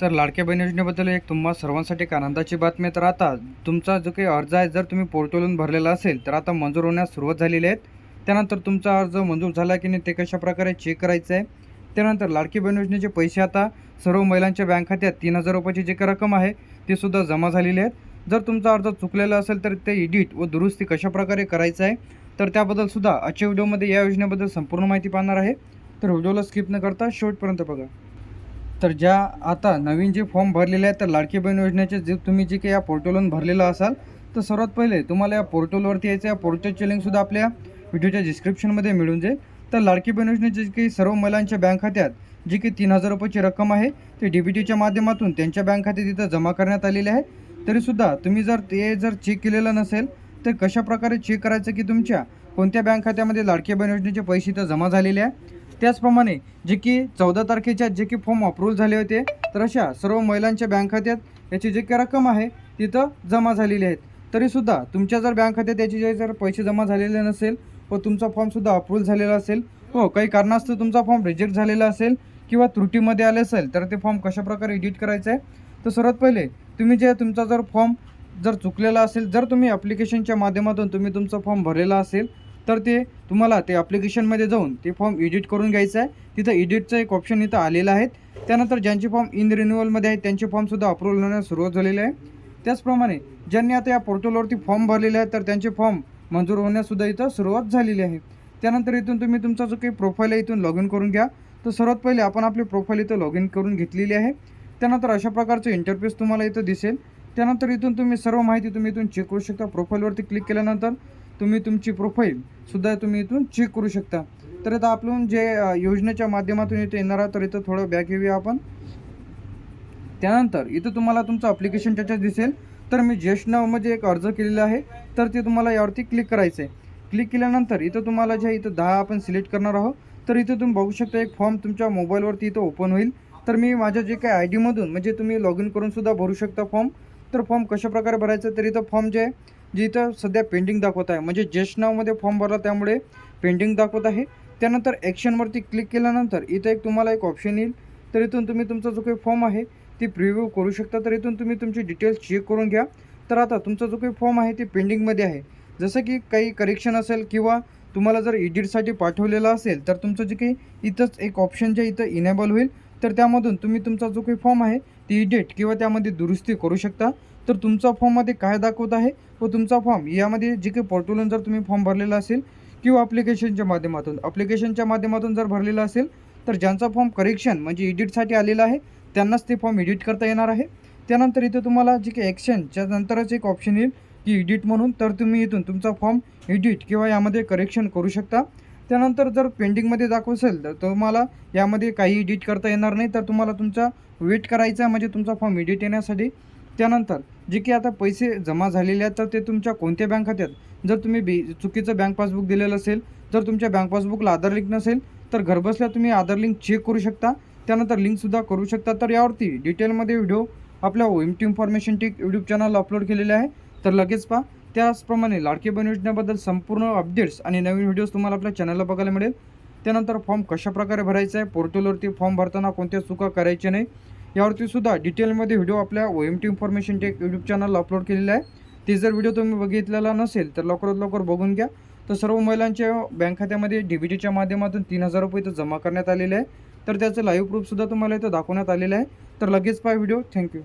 तर लाडक्या बहीण योजनेबद्दल एक तुम्हा सर्वांसाठी एक आनंदाची बातमी तर आता तुमचा जो काही अर्ज आहे जर तुम्ही पोर्टलवरून भरलेला असेल तर आता मंजूर होण्यास सुरुवात झालेली आहे. त्यानंतर तुमचा अर्ज मंजूर झाला की नाही ते कशा प्रकारे चेक करायचं आहे. त्यानंतर लाडकी बहीण योजनेचे पैसे आता सर्व महिलांच्या बँक खात्यात तीन हजार रुपयाची जी काही रक्कम आहे ती सुद्धा जमा झालेली आहेत. जर तुमचा अर्ज चुकलेला असेल तर ते एडिट व दुरुस्ती कशा प्रकारे करायचं आहे तर त्याबद्दल सुद्धा आजच्या व्हिडिओमध्ये या योजनेबद्दल संपूर्ण माहिती पाहणार आहे. तर व्हिडिओला स्किप न करता शेवटपर्यंत बघा. तर ज्या आता नवीन जे फॉर्म भरलेले आहेत तर लाडकी बहीण योजनेचे जे तुम्ही जे काही या पोर्टलवरून भरलेलं असाल तर सर्वात पहिले तुम्हाला या पोर्टलवरती यायचं या पोर्टलची लिंकसुद्धा आपल्या व्हिडिओच्या डिस्क्रिप्शनमध्ये मिळून जाईल. तर लाडकी बहीण योजनेचे जे काही सर्व महिलांच्या बँक खात्यात जी काही तीन हजार रुपयाची रक्कम आहे ते डी बी टीच्या माध्यमातून त्यांच्या बँक खात्यात तिथं जमा करण्यात आलेले आहे. तरीसुद्धा तुम्ही जर ते जर चेक केलेलं नसेल तर कशा प्रकारे चेक करायचं की तुमच्या कोणत्या बँक खात्यामध्ये लाडकी बहीण योजनेचे पैसे इथं जमा झालेले आहे? त्याचप्रमाणे जे की चौदा तारखेच्या जे की फॉर्म अप्रूव्ह झाले होते तर अशा सर्व महिलांच्या बँक खात्यात याची जे काही रक्कम आहे तिथं जमा झालेली आहेत. तरीसुद्धा तुमच्या जर बँक खात्यात याचे जे जर पैसे जमा झालेले नसेल व तुमचा फॉर्मसुद्धा अप्रूव्ह झालेला असेल हो काही कारणास्तव तुमचा फॉर्म रिजेक्ट झालेला असेल किंवा त्रुटीमध्ये आले असेल तर ते फॉर्म कशा प्रकारे एडिट करायचं आहे तर सर्वात पहिले तुम्ही जे तुमचा जर फॉर्म जर चुकलेला असेल जर तुम्ही ॲप्लिकेशनच्या माध्यमातून तुम्ही तुमचा फॉर्म भरलेला असेल तर ते तुम्हाला ते ॲप्लिकेशनमध्ये जाऊन ते फॉर्म एडिट करून घ्यायचं आहे. तिथं एडिटचं एक ऑप्शन इथं आलेलं आहे. त्यानंतर ज्यांचे फॉर्म इन रिन्युअलमध्ये आहेत त्यांचे फॉर्मसुद्धा अप्रूव्हल होण्यास सुरुवात झालेली आहे. त्याचप्रमाणे ज्यांनी आता या पोर्टलवरती फॉर्म भरलेले आहेत तर त्यांचे फॉर्म मंजूर होण्यासुद्धा इथं सुरुवात झालेली आहे. त्यानंतर इथून तुम्ही तुमचा जो काही प्रोफाईल आहे इथून लॉग इन करून घ्या. तर सर्वात पहिले आपण आपली प्रोफाईल इथं लॉग इन करून घेतलेली आहे. त्यानंतर अशा प्रकारचं इंटरफेस तुम्हाला इथं दिसेल. त्यानंतर इथून तुम्ही सर्व माहिती तुम्ही इथून चेक करू शकता. प्रोफाईलवरती क्लिक केल्यानंतर तुम्ही तुमची प्रोफाईल सुद्धा तुम्ही इथून चेक करू शकता. तर आता आपण जे योजनेच्या माध्यमातून इथे येणार आहोत तर इथं थोडं बॅक येऊया आपण. त्यानंतर इथं तुम्हाला तुमचं अप्लिकेशन त्याच्यात दिसेल. तर मी ज्येष्ठ नावमध्ये एक अर्ज केलेला आहे. तर ते तुम्हाला यावरती क्लिक करायचं आहे क्लिक केल्यानंतर इथं तुम्हाला जे इथं दहा आपण सिलेक्ट करणार आहोत. तर इथं तुम्ही बघू शकता एक फॉर्म तुमच्या मोबाईलवरती इथं ओपन होईल. तर मी माझ्या जे काही आय डीमधून म्हणजे तुम्ही लॉग इन करून सुद्धा भरू शकता फॉर्म तर फॉर्म कशा प्रकारे भरायचं तर इथं फॉर्म जे आहे जे इथं सध्या पेंडिंग दाखवत आहे. म्हणजे ज्येष्ठ नावमध्ये फॉर्म भरला त्यामुळे पेंडिंग दाखवत आहे. त्यानंतर ॲक्शनवरती क्लिक केल्यानंतर इथं एक तुम्हाला एक ऑप्शन येईल. तर इथून तुम्ही तुमचा जो काही फॉर्म आहे ती प्रिव्ह्यू करू शकता. तर इथून तुम्ही तुमची डिटेल्स चेक करून घ्या. तर आता तुमचा जो काही फॉर्म आहे ते पेंडिंगमध्ये आहे. जसं की काही करेक्शन असेल किंवा तुम्हाला जर एडिटसाठी पाठवलेलं असेल तर तुमचं जे काही इथंच एक ऑप्शन जे इथं इनेबल होईल. तर त्यामधून तुम्ही तुमचा जो काही फॉर्म आहे ती डेट किंवा त्यामध्ये दुरुस्ती करू शकता. तर तुमचा फॉर्ममध्ये काय दाखवत आहे? व तुमचा फॉर्म यामध्ये जे काही पोर्टलून जर तुम्ही फॉर्म भरलेला असेल किंवा ॲप्लिकेशनच्या माध्यमातून ॲप्लिकेशनच्या माध्यमातून जर भरलेला असेल तर ज्यांचा फॉर्म करेक्शन म्हणजे एडिटसाठी आलेला आहे त्यांनाच ते फॉर्म एडिट करता येणार आहे. त्यानंतर इथं तुम्हाला जे काही ॲक्शनच्या नंतरच एक ऑप्शन येईल की एडिट म्हणून. तर तुम्ही इथून तुमचा फॉर्म एडिट किंवा यामध्ये करेक्शन करू शकता. त्यानंतर जर पेंडिंगमध्ये दाखव असेल तर तुम्हाला यामध्ये काही एडिट करता येणार नाही. तर तुम्हाला तुमचा वेट करायचा आहे म्हणजे तुमचा फॉर्म एडिट येण्यासाठी. त्यानंतर जे की आता पैसे जमा झालेले आहेत तर ते तुमच्या कोणत्या बँक खात्यात जर तुम्ही बी चुकीचं बँक पासबुक दिलेलं असेल जर तुमच्या बँक पासबुकला आधार लिंक नसेल तर घरबसल्या तुम्ही आधार लिंक चेक करू शकता. त्यानंतर लिंकसुद्धा करू शकता. तर यावरती डिटेलमध्ये व्हिडिओ आपल्या O M T information tech YouTube channel upload केलेले आहे. तर लगेच पहा. त्याचप्रमाणे लाडकी बहीण योजनेबद्दल संपूर्ण अपडेट्स आणि नवीन व्हिडिओज तुम्हाला आपल्या चॅनलला बघायला मिळेल. त्यानंतर फॉर्म कशाप्रकारे भरायचा आहे पोर्टलवरती फॉर्म भरताना कोणत्या चुका करायच्या नाही यावरती सुद्धा डिटेलमध्ये व्हिडिओ आपल्या O M T information tech YouTube चॅनलला अपलोड केलेला आहे. ते जर व्हिडिओ तुम्ही बघितलेला नसेल तर लवकरात लवकर बघून घ्या. तर सर्व महिलांच्या बँक खात्यामध्ये डी बी टीच्या माध्यमातून तीन हजार रुपये इथं जमा करण्यात आलेले आहे. तर त्याचं लाईव्ह प्रूफसुद्धा तुम्हाला इथं दाखवण्यात आलेलं आहे. तर लगेच पाय व्हिडिओ थँक्यू